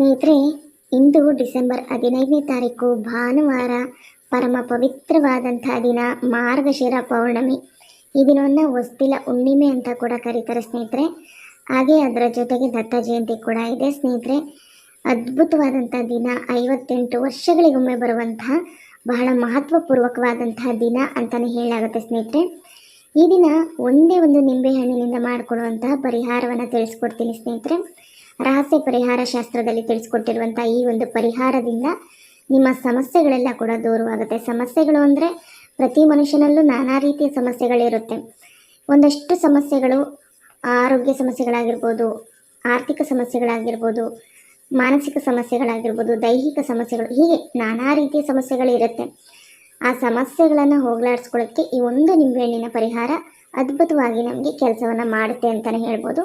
ಸ್ನೇಹಿತರೆ, ಇಂದು ಡಿಸೆಂಬರ್ ಹದಿನೈದನೇ ತಾರೀಕು ಭಾನುವಾರ ಪರಮ ಪವಿತ್ರವಾದಂಥ ದಿನ ಮಾರ್ಗಶಿರ ಪೌರ್ಣಮಿ. ಈ ದಿನವನ್ನು ಹೊಸ್ತಿಲ ಹುಣ್ಣಿಮೆ ಅಂತ ಕೂಡ ಕರೀತಾರೆ ಸ್ನೇಹಿತರೆ. ಹಾಗೆ ಅದರ ಜೊತೆಗೆ ದತ್ತ ಜಯಂತಿ ಕೂಡ ಇದೆ ಸ್ನೇಹಿತರೆ. ಅದ್ಭುತವಾದಂಥ ದಿನ, ಐವತ್ತೆಂಟು ವರ್ಷಗಳಿಗೊಮ್ಮೆ ಬರುವಂತಹ ಬಹಳ ಮಹತ್ವಪೂರ್ವಕವಾದಂತಹ ದಿನ ಅಂತಲೇ ಹೇಳಲಾಗುತ್ತೆ ಸ್ನೇಹಿತರೆ. ಈ ದಿನ ಒಂದೇ ಒಂದು ನಿಂಬೆಹಣ್ಣಿನಿಂದ ಮಾಡಿಕೊಡುವಂತಹ ಪರಿಹಾರವನ್ನು ತಿಳಿಸ್ಕೊಡ್ತೀನಿ ಸ್ನೇಹಿತರೆ. ರಹಸ್ಯ ಪರಿಹಾರ ಶಾಸ್ತ್ರದಲ್ಲಿ ತಿಳಿಸ್ಕೊಟ್ಟಿರುವಂಥ ಈ ಒಂದು ಪರಿಹಾರದಿಂದ ನಿಮ್ಮ ಸಮಸ್ಯೆಗಳೆಲ್ಲ ಕೂಡ ದೂರವಾಗುತ್ತೆ. ಸಮಸ್ಯೆಗಳು ಅಂದರೆ ಪ್ರತಿ ಮನುಷ್ಯನಲ್ಲೂ ನಾನಾ ರೀತಿಯ ಸಮಸ್ಯೆಗಳಿರುತ್ತೆ. ಒಂದಷ್ಟು ಸಮಸ್ಯೆಗಳು ಆರೋಗ್ಯ ಸಮಸ್ಯೆಗಳಾಗಿರ್ಬೋದು, ಆರ್ಥಿಕ ಸಮಸ್ಯೆಗಳಾಗಿರ್ಬೋದು, ಮಾನಸಿಕ ಸಮಸ್ಯೆಗಳಾಗಿರ್ಬೋದು, ದೈಹಿಕ ಸಮಸ್ಯೆಗಳು, ಹೀಗೆ ನಾನಾ ರೀತಿಯ ಸಮಸ್ಯೆಗಳಿರುತ್ತೆ. ಆ ಸಮಸ್ಯೆಗಳನ್ನು ಹೋಗಲಾಡಿಸ್ಕೊಳ್ಳೋಕ್ಕೆ ಈ ಒಂದು ನಿಂಬೆಹಣ್ಣಿನ ಪರಿಹಾರ ಅದ್ಭುತವಾಗಿ ನಮಗೆ ಕೆಲಸವನ್ನು ಮಾಡುತ್ತೆ ಅಂತಲೇ ಹೇಳ್ಬೋದು.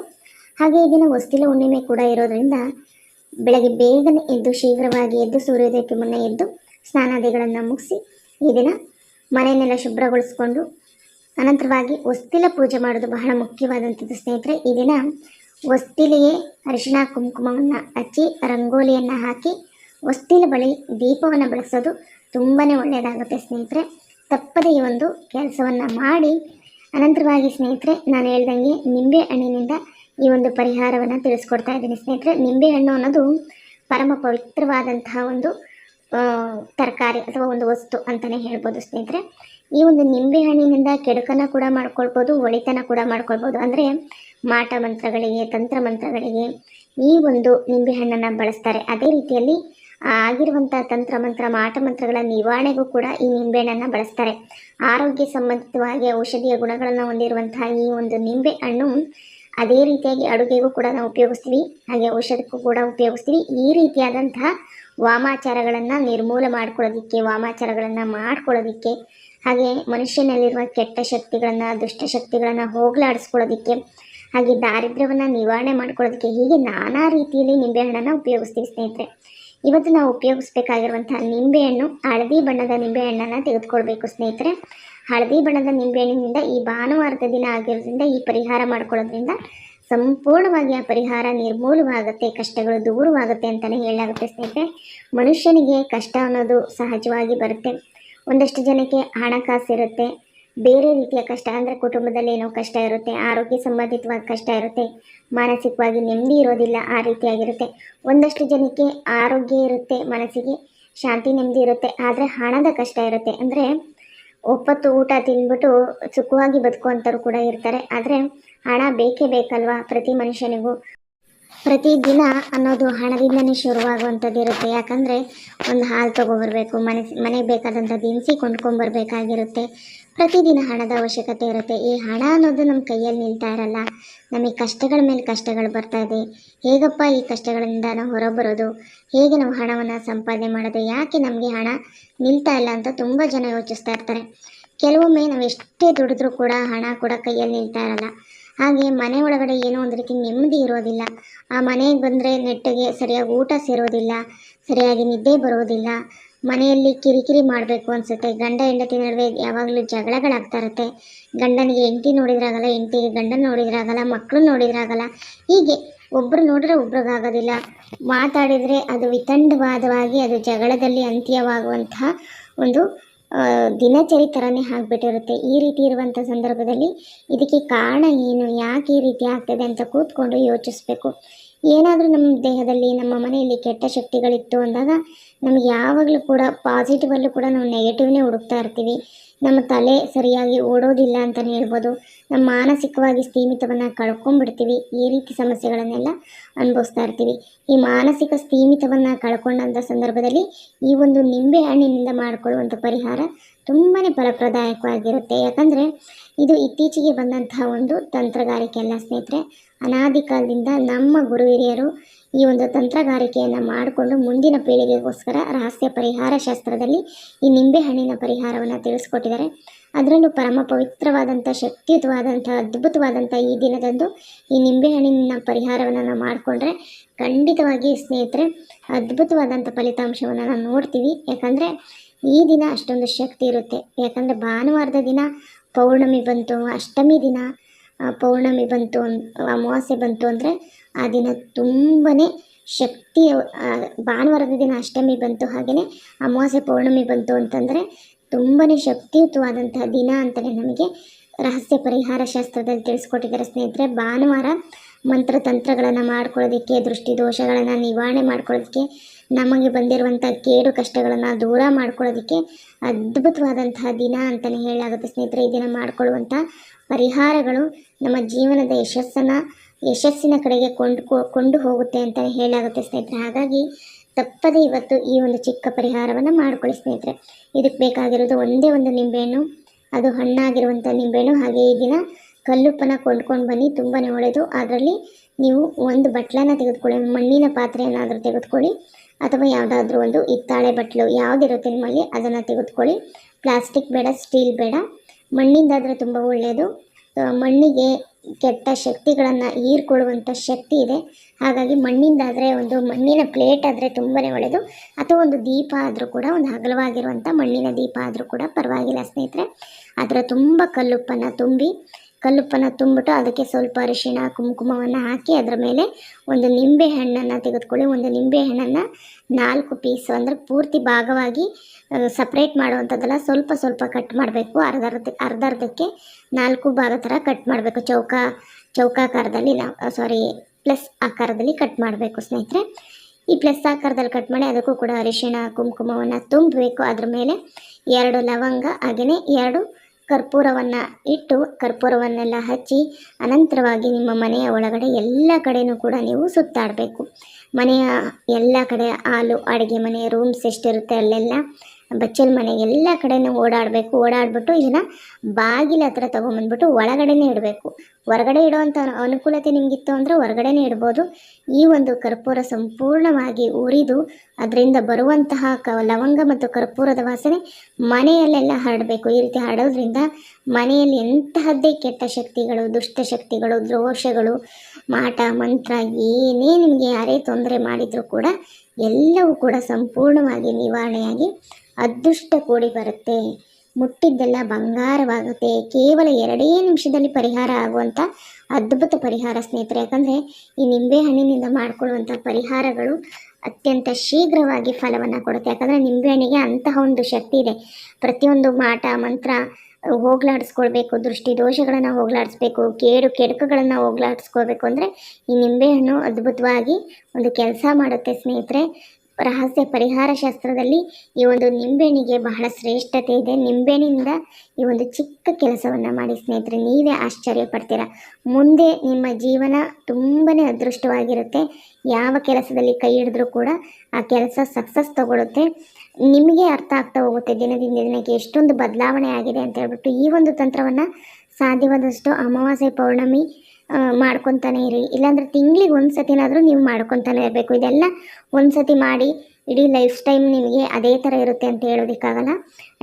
ಹಾಗೆ ಈ ದಿನ ಹೊಸ್ತಿಲ ಹುಣ್ಣಿಮೆ ಕೂಡ ಇರೋದ್ರಿಂದ ಬೆಳಗ್ಗೆ ಬೇಗನೆ ಎದ್ದು ಶೀಘ್ರವಾಗಿ ಎದ್ದು ಸೂರ್ಯೋದಯಕ್ಕೆ ಮುನ್ನ ಎದ್ದು ಸ್ನಾನಾದಿಗಳನ್ನು ಮುಗಿಸಿ ಈ ದಿನ ಮನೆಯನ್ನೆಲ್ಲ ಶುಭ್ರಗೊಳಿಸ್ಕೊಂಡು ಅನಂತರವಾಗಿ ಹೊಸ್ತಿಲ ಪೂಜೆ ಮಾಡೋದು ಬಹಳ ಮುಖ್ಯವಾದಂಥದ್ದು ಸ್ನೇಹಿತರೆ. ಈ ದಿನ ಹೊಸ್ತಿಲಿಗೆ ಅರಿಶಿಣ ಕುಂಕುಮವನ್ನು ಹಚ್ಚಿ ರಂಗೋಲಿಯನ್ನು ಹಾಕಿ ಹೊಸ್ತಿಲ ಬಳಿ ದೀಪವನ್ನು ಬೆಳೆಸೋದು ತುಂಬಾ ಒಳ್ಳೆಯದಾಗುತ್ತೆ ಸ್ನೇಹಿತರೆ. ತಪ್ಪದೇ ಈ ಒಂದು ಕೆಲಸವನ್ನು ಮಾಡಿ ಅನಂತರವಾಗಿ ಸ್ನೇಹಿತರೆ, ನಾನು ಹೇಳ್ದಂಗೆ ನಿಂಬೆ ಹಣ್ಣಿನಿಂದ ಈ ಒಂದು ಪರಿಹಾರವನ್ನು ತಿಳಿಸ್ಕೊಡ್ತಾ ಇದ್ದೀನಿ ಸ್ನೇಹಿತರೆ. ನಿಂಬೆ ಹಣ್ಣು ಅನ್ನೋದು ಪರಮ ಪವಿತ್ರವಾದಂತಹ ಒಂದು ತರಕಾರಿ ಅಥವಾ ಒಂದು ವಸ್ತು ಅಂತಲೇ ಹೇಳ್ಬೋದು ಸ್ನೇಹಿತರೆ. ಈ ಒಂದು ನಿಂಬೆ ಹಣ್ಣಿನಿಂದ ಕೆಡುಕನ್ನು ಕೂಡ ಮಾಡ್ಕೊಳ್ಬೋದು ಒಳಿತನ ಕೂಡ ಮಾಡ್ಕೊಳ್ಬೋದು. ಅಂದರೆ ಮಾಟ ಮಂತ್ರಗಳಿಗೆ, ತಂತ್ರ ಮಂತ್ರಗಳಿಗೆ ಈ ಒಂದು ನಿಂಬೆ ಹಣ್ಣನ್ನು ಬಳಸ್ತಾರೆ. ಅದೇ ರೀತಿಯಲ್ಲಿ ಆಗಿರುವಂಥ ತಂತ್ರ ಮಂತ್ರ, ಮಾಟ ಮಂತ್ರಗಳ ನಿವಾರಣೆಗೂ ಕೂಡ ಈ ನಿಂಬೆಹಣ್ಣನ್ನು ಬಳಸ್ತಾರೆ. ಆರೋಗ್ಯ ಸಂಬಂಧಿತವಾಗಿ ಔಷಧೀಯ ಗುಣಗಳನ್ನು ಹೊಂದಿರುವಂತಹ ಈ ಒಂದು ನಿಂಬೆ ಹಣ್ಣು ಅದೇ ರೀತಿಯಾಗಿ ಅಡುಗೆಗೂ ಕೂಡ ನಾವು ಉಪಯೋಗಿಸ್ತೀವಿ. ಹಾಗೆ ಔಷಧಕ್ಕೂ ಕೂಡ ಉಪಯೋಗಿಸ್ತೀವಿ. ಈ ರೀತಿಯಾದಂತಹ ವಾಮಾಚಾರಗಳನ್ನು ನಿರ್ಮೂಲ ಮಾಡ್ಕೊಳ್ಳೋದಕ್ಕೆ, ವಾಮಾಚಾರಗಳನ್ನು ಮಾಡ್ಕೊಳ್ಳೋದಕ್ಕೆ, ಹಾಗೆ ಮನುಷ್ಯನಲ್ಲಿರುವ ಕೆಟ್ಟ ಶಕ್ತಿಗಳನ್ನು ದುಷ್ಟಶಕ್ತಿಗಳನ್ನು ಹೋಗಲಾಡಿಸ್ಕೊಳ್ಳೋದಕ್ಕೆ, ಹಾಗೆ ದಾರಿದ್ರ್ಯವನ್ನು ನಿವಾರಣೆ ಮಾಡ್ಕೊಳ್ಳೋದಕ್ಕೆ ಹೀಗೆ ನಾನಾ ರೀತಿಯಲ್ಲಿ ನಿಂಬೆಹಣ್ಣನ್ನು ಉಪಯೋಗಿಸ್ತೀವಿ ಸ್ನೇಹಿತರೆ. ಇವತ್ತು ನಾವು ಉಪಯೋಗಿಸ್ಬೇಕಾಗಿರುವಂತಹ ನಿಂಬೆಹಣ್ಣು, ಹಳದಿ ಬಣ್ಣದ ನಿಂಬೆಹಣ್ಣನ್ನು ತೆಗೆದುಕೊಳ್ಬೇಕು ಸ್ನೇಹಿತರೆ. ಹಳದಿ ಬಣ್ಣದ ನಿಂಬೆಹಣ್ಣಿನಿಂದ ಈ ಭಾನುವಾರದ ದಿನ ಆಗಿರೋದ್ರಿಂದ, ಈ ಪರಿಹಾರ ಮಾಡ್ಕೊಳ್ಳೋದ್ರಿಂದ ಸಂಪೂರ್ಣವಾಗಿ ಆ ಪರಿಹಾರ ನಿರ್ಮೂಲವಾಗುತ್ತೆ, ಕಷ್ಟಗಳು ದೂರವಾಗುತ್ತೆ ಅಂತಲೇ ಹೇಳಲಾಗುತ್ತೆ ಸ್ನೇಹಿತರೆ. ಮನುಷ್ಯನಿಗೆ ಕಷ್ಟ ಅನ್ನೋದು ಸಹಜವಾಗಿ ಬರುತ್ತೆ. ಒಂದಷ್ಟು ಜನಕ್ಕೆ ಹಣಕಾಸು ಇರುತ್ತೆ ಬೇರೆ ರೀತಿಯ ಕಷ್ಟ ಅಂದರೆ ಕುಟುಂಬದಲ್ಲಿ ಏನೋ ಕಷ್ಟ ಇರುತ್ತೆ, ಆರೋಗ್ಯ ಸಂಬಂಧಿತವಾಗಿ ಕಷ್ಟ ಇರುತ್ತೆ, ಮಾನಸಿಕವಾಗಿ ನೆಮ್ಮದಿ ಇರೋದಿಲ್ಲ, ಆ ರೀತಿಯಾಗಿರುತ್ತೆ. ಒಂದಷ್ಟು ಜನಕ್ಕೆ ಆರೋಗ್ಯ ಇರುತ್ತೆ, ಮನಸ್ಸಿಗೆ ಶಾಂತಿ, ನೆಮ್ಮದಿ ಇರುತ್ತೆ, ಆದರೆ ಹಣದ ಕಷ್ಟ ಇರುತ್ತೆ. ಅಂದರೆ ಒಪ್ಪತ್ತು ಊಟ ತಿಂದ್ಬಿಟ್ಟು ಸುಖವಾಗಿ ಬದುಕುವಂಥವ್ರು ಕೂಡ ಇರ್ತಾರೆ. ಆದರೆ ಹಣ ಬೇಕೇ ಬೇಕಲ್ವಾ ಪ್ರತಿ ಮನುಷ್ಯನಿಗೂ? ಪ್ರತಿ ದಿನ ಅನ್ನೋದು ಹಣದಿಂದನೇ ಶುರುವಾಗುವಂಥದ್ದು ಇರುತ್ತೆ. ಯಾಕಂದರೆ ಒಂದು ಹಾಲು ತೊಗೊಬರ್ಬೇಕು ಮನೆ, ಮನೆಗೆ ಬೇಕಾದಂಥ ದಿನಸಿ ಕೊಂಡ್ಕೊಂಬರ್ಬೇಕಾಗಿರುತ್ತೆ ಪ್ರತಿದಿನ ಹಣದ ಅವಶ್ಯಕತೆ ಇರುತ್ತೆ. ಈ ಹಣ ಅನ್ನೋದು ನಮ್ಮ ಕೈಯಲ್ಲಿ ನಿಲ್ತಾ ಇರಲ್ಲ. ನಮಗೆ ಕಷ್ಟಗಳ ಮೇಲೆ ಕಷ್ಟಗಳು ಬರ್ತಾ ಇದೆ. ಹೇಗಪ್ಪ ಈ ಕಷ್ಟಗಳಿಂದ ನಾವು ಹೊರಬರೋದು? ಹೇಗೆ ನಾವು ಹಣವನ್ನು ಸಂಪಾದನೆ ಮಾಡೋದು? ಯಾಕೆ ನಮಗೆ ಹಣ ನಿಲ್ತಾ ಇಲ್ಲ ಅಂತ ತುಂಬ ಜನ ಯೋಚಿಸ್ತಾ ಇರ್ತಾರೆ. ಕೆಲವೊಮ್ಮೆ ನಾವು ಎಷ್ಟೇ ದುಡಿದ್ರೂ ಕೂಡ ಹಣ ಕೂಡ ಕೈಯಲ್ಲಿ ನಿಲ್ತಾ ಇರಲ್ಲ. ಹಾಗೆ ಮನೆ ಒಳಗಡೆ ಏನೋ ಒಂದು ರೀತಿ ನೆಮ್ಮದಿ ಇರೋದಿಲ್ಲ. ಆ ಮನೆಗೆ ಬಂದರೆ ನೆಟ್ಟಿಗೆ ಸರಿಯಾಗಿ ಊಟ ಸೇರೋದಿಲ್ಲ. ಸರಿಯಾಗಿ ನಿದ್ದೆ ಬರೋದಿಲ್ಲ. ಮನೆಯಲ್ಲಿ ಕಿರಿಕಿರಿ ಮಾಡಬೇಕು ಅನಿಸುತ್ತೆ. ಗಂಡ ಹೆಂಡತಿ ನಡುವೆ ಯಾವಾಗಲೂ ಜಗಳಗಳಾಗ್ತಾ ಇರುತ್ತೆ. ಗಂಡನಿಗೆ ಹೆಂಡತಿ ನೋಡಿದ್ರಾಗಲ್ಲ, ಹೆಂಡತಿಗೆ ಗಂಡನ ನೋಡಿದ್ರಾಗಲ್ಲ ಮಕ್ಕಳು ನೋಡಿದ್ರಾಗಲ್ಲ. ಹೀಗೆ ಒಬ್ಬರು ನೋಡಿದ್ರೆ ಒಬ್ರಿಗಾಗೋದಿಲ್ಲ ಮಾತಾಡಿದರೆ ಅದು ವಿತಂಡವಾದವಾಗಿ ಅದು ಜಗಳದಲ್ಲಿ ಅಂತ್ಯವಾಗುವಂತಹ ಒಂದು ದಿನಚರಿ ಥರನೇ ಆಗಿಬಿಟ್ಟಿರುತ್ತೆ. ಈ ರೀತಿ ಇರುವಂಥ ಸಂದರ್ಭದಲ್ಲಿ ಇದಕ್ಕೆ ಕಾರಣ ಏನು, ಯಾಕೆ ಈ ರೀತಿ ಆಗ್ತದೆ ಅಂತ ಕೂತ್ಕೊಂಡು ಯೋಚಿಸ್ಬೇಕು. ಏನಾದರೂ ನಮ್ಮ ದೇಹದಲ್ಲಿ, ನಮ್ಮ ಮನೆಯಲ್ಲಿ ಕೆಟ್ಟ ಶಕ್ತಿಗಳಿತ್ತು ಅಂದಾಗ ನಮಗೆ ಯಾವಾಗಲೂ ಕೂಡ ಪಾಸಿಟಿವಲ್ಲೂ ಕೂಡ ನಾವು ನೆಗೆಟಿವ್ನೇ ಹುಡುಕ್ತಾ ಇರ್ತೀವಿ. ನಮ್ಮ ತಲೆ ಸರಿಯಾಗಿ ಓಡೋದಿಲ್ಲ ಅಂತಲೇ ಹೇಳ್ಬೋದು. ನಮ್ಮ ಮಾನಸಿಕವಾಗಿ ಸ್ಥೀಮಿತವನ್ನು ಕಳ್ಕೊಂಡ್ಬಿಡ್ತೀವಿ. ಈ ರೀತಿ ಸಮಸ್ಯೆಗಳನ್ನೆಲ್ಲ ಅನುಭವಿಸ್ತಾ ಇರ್ತೀವಿ. ಈ ಮಾನಸಿಕ ಸ್ಥೀಮಿತವನ್ನು ಕಳ್ಕೊಂಡಂಥ ಸಂದರ್ಭದಲ್ಲಿ ಈ ಒಂದು ನಿಂಬೆ ಹಣ್ಣಿನಿಂದ ಮಾಡಿಕೊಳ್ಳುವಂಥ ಪರಿಹಾರ ತುಂಬಾ ಫಲಪ್ರದಾಯಕವಾಗಿರುತ್ತೆ. ಯಾಕಂದರೆ ಇದು ಇತ್ತೀಚೆಗೆ ಬಂದಂತಹ ಒಂದು ತಂತ್ರಗಾರಿಕೆ ಅಲ್ಲ ಸ್ನೇಹಿತರೆ. ಅನಾದಿ ಕಾಲದಿಂದ ನಮ್ಮ ಗುರು ಹಿರಿಯರು ಈ ಒಂದು ತಂತ್ರಗಾರಿಕೆಯನ್ನು ಮಾಡಿಕೊಂಡು ಮುಂದಿನ ಪೀಳಿಗೆಗೋಸ್ಕರ ರಹಸ್ಯ ಪರಿಹಾರ ಶಾಸ್ತ್ರದಲ್ಲಿ ಈ ನಿಂಬೆಹಣ್ಣಿನ ಪರಿಹಾರವನ್ನು ತಿಳಿಸ್ಕೊಟ್ಟಿದ್ದಾರೆ. ಅದರಲ್ಲೂ ಪರಮ ಪವಿತ್ರವಾದಂಥ, ಶಕ್ತಿಯುತವಾದಂಥ, ಅದ್ಭುತವಾದಂಥ ಈ ದಿನದಂದು ಈ ನಿಂಬೆಹಣ್ಣಿನ ಪರಿಹಾರವನ್ನು ನಾವು ಮಾಡಿಕೊಂಡ್ರೆ ಖಂಡಿತವಾಗಿ ಸ್ನೇಹಿತರೆ ಅದ್ಭುತವಾದಂಥ ಫಲಿತಾಂಶವನ್ನು ನಾವು ನೋಡ್ತೀವಿ. ಯಾಕಂದರೆ ಈ ದಿನ ಅಷ್ಟೊಂದು ಶಕ್ತಿ ಇರುತ್ತೆ. ಯಾಕಂದರೆ ಭಾನುವಾರದ ದಿನ, ಪೌರ್ಣಮಿ ಬಂತು, ಅಷ್ಟಮಿ ದಿನ ಪೌರ್ಣಮಿ ಬಂತು ಅಮಾವಾಸ್ಯೆ ಬಂತು ಅಂದರೆ ಆ ದಿನ ತುಂಬಾ ಶಕ್ತಿ ಭಾನುವಾರದ ದಿನ ಅಷ್ಟಮಿ ಬಂತು ಹಾಗೆಯೇ ಅಮಾವಾಸ್ಯೆ ಪೌರ್ಣಮಿ ಬಂತು ಅಂತಂದರೆ ತುಂಬಾ ಶಕ್ತಿಯುತವಾದಂತಹ ದಿನ ಅಂತಲೇ ನಮಗೆ ರಹಸ್ಯ ಪರಿಹಾರ ಶಾಸ್ತ್ರದಲ್ಲಿ ತಿಳಿಸ್ಕೊಟ್ಟಿದ್ದಾರೆ ಸ್ನೇಹಿತರೆ. ಭಾನುವಾರ ಮಂತ್ರತಂತ್ರಗಳನ್ನು ಮಾಡ್ಕೊಳ್ಳೋದಕ್ಕೆ, ದೃಷ್ಟಿ ದೋಷಗಳನ್ನು ನಿವಾರಣೆ ಮಾಡ್ಕೊಳ್ಳೋದಕ್ಕೆ, ನಮಗೆ ಬಂದಿರುವಂಥ ಕೇಡು ಕಷ್ಟಗಳನ್ನು ದೂರ ಮಾಡ್ಕೊಳ್ಳೋದಕ್ಕೆ ಅದ್ಭುತವಾದಂತಹ ದಿನ ಅಂತಲೇ ಹೇಳಲಾಗುತ್ತೆ ಸ್ನೇಹಿತರೆ. ಈ ದಿನ ಮಾಡಿಕೊಳ್ಳುವಂಥ ಪರಿಹಾರಗಳು ನಮ್ಮ ಜೀವನದ ಯಶಸ್ಸನ್ನು, ಯಶಸ್ಸಿನ ಕಡೆಗೆ ಕೊಂಡು ಕೊಂಡು ಹೋಗುತ್ತೆ ಅಂತ ಹೇಳಾಗುತ್ತೆ ಸ್ನೇಹಿತರೆ. ಹಾಗಾಗಿ ತಪ್ಪದೇ ಇವತ್ತು ಈ ಒಂದು ಚಿಕ್ಕ ಪರಿಹಾರವನ್ನು ಮಾಡ್ಕೊಳ್ಳಿ ಸ್ನೇಹಿತರೆ. ಇದಕ್ಕೆ ಬೇಕಾಗಿರೋದು ಒಂದೇ ಒಂದು ನಿಂಬೆಹಣ್ಣು, ಅದು ಹಣ್ಣಾಗಿರುವಂಥ ನಿಂಬೆಹಣ್ಣು, ಹಾಗೆ ಈ ದಿನ ಕಲ್ಲುಪ್ಪನ ಕೊಂಡ್ಕೊಂಡು ಬನ್ನಿ ತುಂಬಾ ಒಳ್ಳೆಯದು ಅದರಲ್ಲಿ ನೀವು ಒಂದು ಬಟ್ಲನ್ನು ತೆಗೆದುಕೊಳ್ಳಿ, ಮಣ್ಣಿನ ಪಾತ್ರೆಯನ್ನಾದರೂ ತೆಗೆದುಕೊಳ್ಳಿ, ಅಥವಾ ಯಾವುದಾದ್ರೂ ಒಂದು ಇತ್ತಾಳೆ ಬಟ್ಲು ಯಾವುದಿರುತ್ತೆ ನಿಮ್ಮಲ್ಲಿ, ಅದನ್ನು ತೆಗೆದುಕೊಳ್ಳಿ. ಪ್ಲಾಸ್ಟಿಕ್ ಬೇಡ, ಸ್ಟೀಲ್ ಬೇಡ ಮಣ್ಣಿಂದಾದರೆ ತುಂಬ ಒಳ್ಳೆಯದು ಮಣ್ಣಿಗೆ ಕೆಟ್ಟ ಶಕ್ತಿಗಳನ್ನು ಹೀರ್ಕೊಳ್ಳುವಂಥ ಶಕ್ತಿ ಇದೆ. ಹಾಗಾಗಿ ಮಣ್ಣಿಂದಾದರೆ ಒಂದು ಮಣ್ಣಿನ ಪ್ಲೇಟ್ ಆದರೆ ತುಂಬಾ ಒಳ್ಳೆಯದು ಅಥವಾ ಒಂದು ದೀಪ ಆದರೂ ಕೂಡ, ಒಂದು ಅಗಲವಾಗಿರುವಂಥ ಮಣ್ಣಿನ ದೀಪ ಆದರೂ ಕೂಡ ಪರವಾಗಿಲ್ಲ ಸ್ನೇಹಿತರೆ. ಅದರ ತುಂಬ ಕಲ್ಲುಪ್ಪನ್ನು ತುಂಬಿ ಕಲ್ಲುಪ್ಪನ್ನು ತುಂಬಿಟ್ಟು ಅದಕ್ಕೆ ಸ್ವಲ್ಪ ಅರಿಶಿಣ, ಕುಂಕುಮವನ್ನು ಹಾಕಿ ಅದರ ಮೇಲೆ ಒಂದು ನಿಂಬೆ ಹಣ್ಣನ್ನು ತೆಗೆದುಕೊಳ್ಳಿ. ಒಂದು ನಿಂಬೆ ಹಣ್ಣನ್ನು ನಾಲ್ಕು ಪೀಸು ಅಂದರೆ ಪೂರ್ತಿ ಭಾಗವಾಗಿ ಸಪ್ರೇಟ್ ಮಾಡುವಂಥದ್ದೆಲ್ಲ ಸ್ವಲ್ಪ ಸ್ವಲ್ಪ ಕಟ್ ಮಾಡಬೇಕು. ಅರ್ಧ ಅರ್ಧ ಅರ್ಧ ಅರ್ಧಕ್ಕೆ ನಾಲ್ಕು ಭಾಗ ಥರ ಕಟ್ ಮಾಡಬೇಕು. ಚೌಕ, ಚೌಕಾಕಾರದಲ್ಲಿ ಸಾರಿ ಪ್ಲಸ್ ಆಕಾರದಲ್ಲಿ ಕಟ್ ಮಾಡಬೇಕು ಸ್ನೇಹಿತರೆ. ಈ ಪ್ಲಸ್ ಆಕಾರದಲ್ಲಿ ಕಟ್ ಮಾಡಿ ಅದಕ್ಕೂ ಕೂಡ ಅರಿಶಿಣ, ಕುಂಕುಮವನ್ನು ತುಂಬಬೇಕು. ಅದ್ರ ಮೇಲೆ ಎರಡು ಲವಂಗ ಹಾಗೆಯೇ ಎರಡು ಕರ್ಪೂರವನ್ನು ಇಟ್ಟು ಕರ್ಪೂರವನ್ನೆಲ್ಲ ಹಚ್ಚಿ ಅನಂತರವಾಗಿ ನಿಮ್ಮ ಮನೆಯ ಒಳಗಡೆ ಎಲ್ಲ ಕಡೆಯೂ ಕೂಡ ನೀವು ಸುತ್ತಾಡಬೇಕು. ಮನೆಯ ಎಲ್ಲ ಕಡೆ ಹಾಲು, ಅಡುಗೆ ಮನೆ ರೂಮ್ಸ್ ಎಷ್ಟಿರುತ್ತೆ ಅಲ್ಲೆಲ್ಲ ಬಚ್ಚಲ ಮನೆ ಎಲ್ಲ ಕಡೆನೂ ಓಡಾಡಬೇಕು. ಓಡಾಡಿಬಿಟ್ಟು ಇದನ್ನು ಬಾಗಿಲ ಹತ್ರ ತೊಗೊಂಬಂದ್ಬಿಟ್ಟು ಒಳಗಡೆನೇ ಇಡಬೇಕು. ಹೊರಗಡೆ ಇಡುವಂಥ ಅನುಕೂಲತೆ ನಿಮಗಿತ್ತು ಅಂದರೆ ಹೊರಗಡೆನೇ ಇಡ್ಬೋದು. ಈ ಒಂದು ಕರ್ಪೂರ ಸಂಪೂರ್ಣವಾಗಿ ಉರಿದು ಅದರಿಂದ ಬರುವಂತಹ ಕ ಲವಂಗ ಮತ್ತು ಕರ್ಪೂರದ ವಾಸನೆ ಮನೆಯಲ್ಲೆಲ್ಲ ಹರಡಬೇಕು. ಈ ರೀತಿ ಹರಡೋದ್ರಿಂದ ಮನೆಯಲ್ಲಿ ಎಂತಹದ್ದೇ ಕೆಟ್ಟ ಶಕ್ತಿಗಳು ದುಷ್ಟಶಕ್ತಿಗಳು ದ್ರೋಷಗಳು, ಮಾಟ, ಮಂತ್ರ ಏನೇ ನಿಮಗೆ ಯಾರೇ ತೊಂದರೆ ಮಾಡಿದರೂ ಕೂಡ ಎಲ್ಲವೂ ಕೂಡ ಸಂಪೂರ್ಣವಾಗಿ ನಿವಾರಣೆಯಾಗಿ ಅದೃಷ್ಟ ಕೂಡಿ ಬರುತ್ತೆ. ಮುಟ್ಟಿದ್ದೆಲ್ಲ ಬಂಗಾರವಾಗುತ್ತೆ. ಕೇವಲ ಎರಡೇ ನಿಮಿಷದಲ್ಲಿ ಪರಿಹಾರ ಆಗುವಂಥ ಅದ್ಭುತ ಪರಿಹಾರ ಸ್ನೇಹಿತರೆ. ಯಾಕಂದರೆ ಈ ನಿಂಬೆ ಹಣ್ಣಿನಿಂದ ಮಾಡಿಕೊಳ್ಳುವಂಥ ಪರಿಹಾರಗಳು ಅತ್ಯಂತ ಶೀಘ್ರವಾಗಿ ಫಲವನ್ನು ಕೊಡುತ್ತೆ. ಯಾಕಂದರೆ ನಿಂಬೆಹಣ್ಣಿಗೆ ಅಂತಹ ಒಂದು ಶಕ್ತಿ ಇದೆ. ಪ್ರತಿಯೊಂದು ಮಾಟ, ಮಂತ್ರ ಹೋಗ್ಲಾಡಿಸ್ಕೊಳ್ಬೇಕು. ದೃಷ್ಟಿ ದೋಷಗಳನ್ನು ಹೋಗ್ಲಾಡಿಸ್ಬೇಕು. ಕೇಡು ಕೆಡುಕುಗಳನ್ನು ಹೋಗ್ಲಾಡಿಸ್ಕೋಬೇಕು ಅಂದರೆ ಈ ನಿಂಬೆಹಣ್ಣು ಅದ್ಭುತವಾಗಿ ಒಂದು ಕೆಲಸ ಮಾಡುತ್ತೆ ಸ್ನೇಹಿತರೆ. ರಹಸ್ಯ ಪರಿಹಾರ ಶಾಸ್ತ್ರದಲ್ಲಿ ಈ ಒಂದು ನಿಂಬೆಣಿಗೆ ಬಹಳ ಶ್ರೇಷ್ಠತೆ ಇದೆ. ನಿಂಬೆಹಣ್ಣಿಂದ ಈ ಒಂದು ಚಿಕ್ಕ ಕೆಲಸವನ್ನು ಮಾಡಿ ಸ್ನೇಹಿತರೆ, ನೀವೇ ಆಶ್ಚರ್ಯ ಪಡ್ತೀರ? ಮುಂದೆ ನಿಮ್ಮ ಜೀವನ ತುಂಬಾ ಅದೃಷ್ಟವಾಗಿರುತ್ತೆ. ಯಾವ ಕೆಲಸದಲ್ಲಿ ಕೈ ಹಿಡಿದ್ರೂ ಕೂಡ ಆ ಕೆಲಸ ಸಕ್ಸಸ್ ತಗೊಳುತ್ತೆ. ನಿಮಗೆ ಅರ್ಥ ಆಗ್ತಾ ಹೋಗುತ್ತೆ. ದಿನದಿಂದ ದಿನಕ್ಕೆ ಎಷ್ಟೊಂದು ಬದಲಾವಣೆ ಆಗಿದೆ ಅಂತ ಹೇಳ್ಬಿಟ್ಟು ಈ ಒಂದು ತಂತ್ರವನ್ನು ಸಾಧ್ಯವಾದಷ್ಟು ಅಮಾವಾಸ್ಯೆ ಪೌರ್ಣಮಿ ಮಾಡ್ಕೊತಾನೆ ಇರಿ. ಇಲ್ಲಾಂದ್ರೆ ತಿಂಗಳಿಗೆ ಒಂದು ಸತಿನಾದರೂ ನೀವು ಮಾಡ್ಕೊತಾನೆ ಇರಬೇಕು. ಇದೆಲ್ಲ ಒಂದು ಸತಿ ಮಾಡಿ ಇಡೀ ಲೈಫ್ ಟೈಮ್ ನಿಮಗೆ ಅದೇ ಥರ ಇರುತ್ತೆ ಅಂತ ಹೇಳೋದಕ್ಕಾಗಲ್ಲ.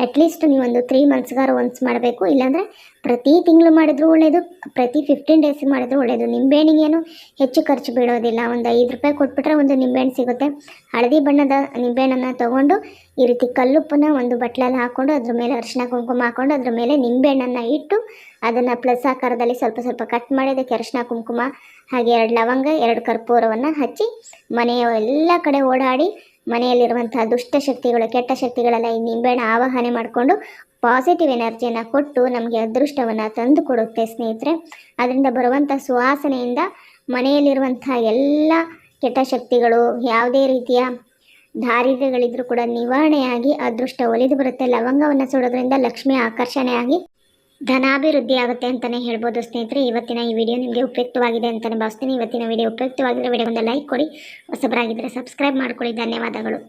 ಅಟ್ಲೀಸ್ಟ್ ನೀವು ಒಂದು ತ್ರೀ ಮಂತ್ಸ್ಗಾರ ಒನ್ಸ್ ಮಾಡಬೇಕು. ಇಲ್ಲಾಂದರೆ ಪ್ರತಿ ತಿಂಗಳು ಮಾಡಿದ್ರೂ ಒಳ್ಳೆಯದು ಪ್ರತಿ ಫಿಫ್ಟೀನ್ ಡೇಸ್ ಮಾಡಿದ್ರೂ ಒಳ್ಳೆಯದು ನಿಂಬೆಹಣ್ಣಿಗೇನು ಹೆಚ್ಚು ಖರ್ಚು ಬೀಳೋದಿಲ್ಲ. ಒಂದು ಐದು ರೂಪಾಯಿ ಕೊಟ್ಬಿಟ್ರೆ ಒಂದು ನಿಂಬೆಹಣ್ಣು ಸಿಗುತ್ತೆ. ಹಳದಿ ಬಣ್ಣದ ನಿಂಬೆಹಣ್ಣನ್ನು ತೊಗೊಂಡು ಈ ರೀತಿ ಕಲ್ಲುಪ್ಪನ್ನು ಒಂದು ಬಟ್ಲಲ್ಲಿ ಹಾಕ್ಕೊಂಡು ಅದ್ರ ಮೇಲೆ ಅರಿಶಿನ ಕುಂಕುಮ ಹಾಕ್ಕೊಂಡು ಅದ್ರ ಮೇಲೆ ನಿಂಬೆಹಣ್ಣನ್ನು ಇಟ್ಟು ಅದನ್ನು ಪ್ಲಸ್ ಆಕಾರದಲ್ಲಿ ಸ್ವಲ್ಪ ಸ್ವಲ್ಪ ಕಟ್ ಮಾಡಿ ಅದಕ್ಕೆ ಅರಿಶಿನ ಕುಂಕುಮ ಹಾಗೆ ಎರಡು ಲವಂಗ, ಎರಡು ಕರ್ಪೂರವನ್ನು ಹಚ್ಚಿ ಮನೆಯ ಎಲ್ಲ ಕಡೆ ಓಡಾಡಿ ಮನೆಯಲ್ಲಿರುವಂತಹ ದುಷ್ಟ ಶಕ್ತಿಗಳು, ಕೆಟ್ಟ ಶಕ್ತಿಗಳೆಲ್ಲ ಈ ನಿಂಬೆಹಣ್ಣು ಆವಾಹನೆ ಮಾಡಿಕೊಂಡು ಪಾಸಿಟಿವ್ ಎನರ್ಜಿಯನ್ನು ಕೊಟ್ಟು ನಮಗೆ ಅದೃಷ್ಟವನ್ನು ತಂದು ಕೊಡುತ್ತೆ ಸ್ನೇಹಿತರೆ. ಅದರಿಂದ ಬರುವಂಥ ಸುವಾಸನೆಯಿಂದ ಮನೆಯಲ್ಲಿರುವಂಥ ಎಲ್ಲ ಕೆಟ್ಟ ಶಕ್ತಿಗಳು, ಯಾವುದೇ ರೀತಿಯ ದಾರಿದ್ರ್ಯಗಳಿದ್ರೂ ಕೂಡ ನಿವಾರಣೆಯಾಗಿ ಅದೃಷ್ಟ ಒಲಿದು ಬರುತ್ತೆ. ಲವಂಗವನ್ನು ಸುಡೋದ್ರಿಂದ ಲಕ್ಷ್ಮಿ ಆಕರ್ಷಣೆಯಾಗಿ ಧನಾಭಿವೃದ್ಧಿ ಆಗುತ್ತೆ ಅಂತಲೇ ಹೇಳ್ಬೋದು ಸ್ನೇಹಿತರೆ. ಇವತ್ತಿನ ಈ ವಿಡಿಯೋ ನಿಮಗೆ ಉಪಯುಕ್ತವಾಗಿದೆ ಅಂತಲೇ ಭಾವಿಸ್ತೀನಿ. ಇವತ್ತಿನ ವಿಡಿಯೋ ಉಪಯುಕ್ತವಾಗಿರೋ ವಿಡಿಯೋ ಒಂದು ಲೈಕ್ ಕೊಡಿ. ಹೊಸಬರಾಗಿದ್ದರೆ ಸಬ್ಸ್ಕ್ರೈಬ್ ಮಾಡ್ಕೊಳ್ಳಿ. ಧನ್ಯವಾದಗಳು.